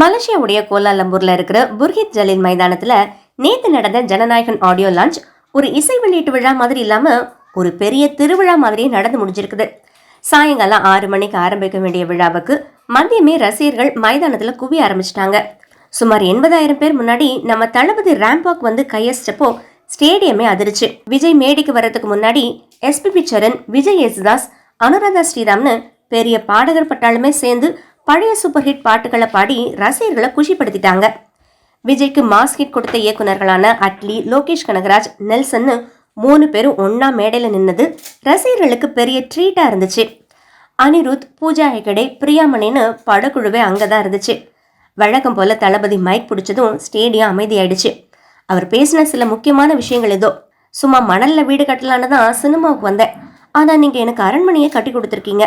மலேசியாவுடைய கோலாலம்பூர்ல இருக்கிற புர்ஹித் ஜலீல் மைதானத்துல நேத்து நடந்த ஜனநாயகன் ஆடியோ லான்ச் ஒரு இசை வெளியீட்டு விழா மாதிரி இல்லாம ஒரு பெரிய திருவிழா மாதிரியே நடந்து முடிஞ்சிருக்குது. சாயங்காலம் ஆறு மணிக்கு ஆரம்பிக்க வேண்டிய விழாவுக்கு மதியமே ரசிகர்கள் மைதானத்துல குவிய ஆரம்பிச்சிட்டாங்க. சுமார் எண்பதாயிரம் பேர் முன்னாடி நம்ம தளபதி ரேம்பாக் வந்து கையசிச்சப்போ ஸ்டேடியமே அதிர்ச்சு. விஜய் மேடைக்கு வர்றதுக்கு முன்னாடி எஸ்பிபி சரண் விஜய் யேசுதாஸ் அனுராதா ஸ்ரீராம்னு பெரிய பாடகர் பட்டாலுமே சேர்ந்து பழைய சூப்பர் ஹிட் பாட்டுகளை பாடி ரசிகர்களை குஷிப்படுத்திட்டாங்க. விஜய்க்கு மாஸ் ஹிட் கொடுத்த இயக்குனர்களான அட்லி லோகேஷ் கனகராஜ் நெல்சன்னு மூணு பேரும் ஒன்றா மேடையில் நின்னது ரசிகர்களுக்கு பெரிய ட்ரீட்டாக இருந்துச்சு. அனிருத் பூஜா ஹெகடே பிரியாமணின்னு படக்குழுவே அங்கே தான் இருந்துச்சு. வழக்கம் போல் தளபதி மைக் பிடிச்சதும் ஸ்டேடியம் அமைதியாயிடுச்சு. அவர் பேசின சில முக்கியமான விஷயங்கள் ஏதோ. சும்மா மணலில் வீடு கட்டலான்னு தான் சினிமாவுக்கு வந்தேன். ஆனால் நீங்கள் எனக்கு அரண்மனையை கட்டி கொடுத்துருக்கீங்க.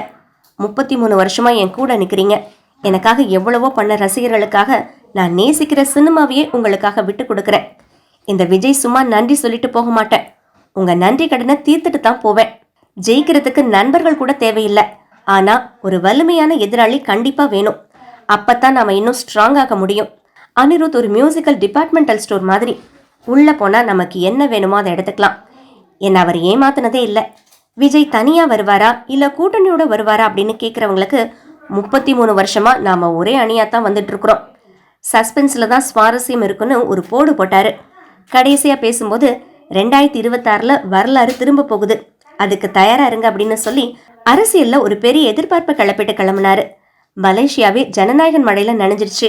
முப்பத்தி மூணு வருஷமா என் கூட நிற்கிறீங்க எனக்காக எவ்வளவோ பண்ண ரசிகர்களுக்காக நான் நேசிக்கிற சினிமாவையே உங்களுக்காக விட்டு கொடுக்குறேன். இந்த விஜய் சும்மா நன்றி சொல்லிட்டு போக மாட்டேன். உங்க நன்றி கடனை தீர்த்துட்டு தான் போவேன். ஜெயிக்கிறதுக்கு நண்பர்கள் கூட தேவையில்லை. ஆனா ஒரு வலிமையான எதிராளி கண்டிப்பா வேணும். அப்பதான் நாம இன்னும் ஸ்ட்ராங் ஆக முடியும். அனிருத் ஒரு மியூசிக்கல் டிபார்ட்மெண்டல் ஸ்டோர் மாதிரி. உள்ள போனா நமக்கு என்ன வேணுமோ அதை எடுத்துக்கலாம். என்ன அவர் ஏமாத்தினதே இல்லை. விஜய் தனியா வருவாரா? இல்ல கூட்டணியோட வருவாரா? அப்படின்னு கேட்குறவங்களுக்கு முப்பத்தி மூணு வருஷமா நாம ஒரே அணியா தான் வந்துட்டு இருக்கிறோம் சஸ்பென்ஸ்ல தான் சுவாரஸ்யம் இருக்குன்னு ஒரு போடு போட்டாரு. கடைசியா பேசும்போது ரெண்டாயிரத்தி இருபத்தாறுல வரலாறு திரும்ப போகுது. அதுக்கு தயாரா இருங்க அப்படின்னு சொல்லி அரசியல்ல ஒரு பெரிய எதிர்பார்ப்பை கிளப்பிட்டு கிளம்புனாரு. மலேசியாவே ஜனநாயகன் மழையில நனைஞ்சிருச்சு.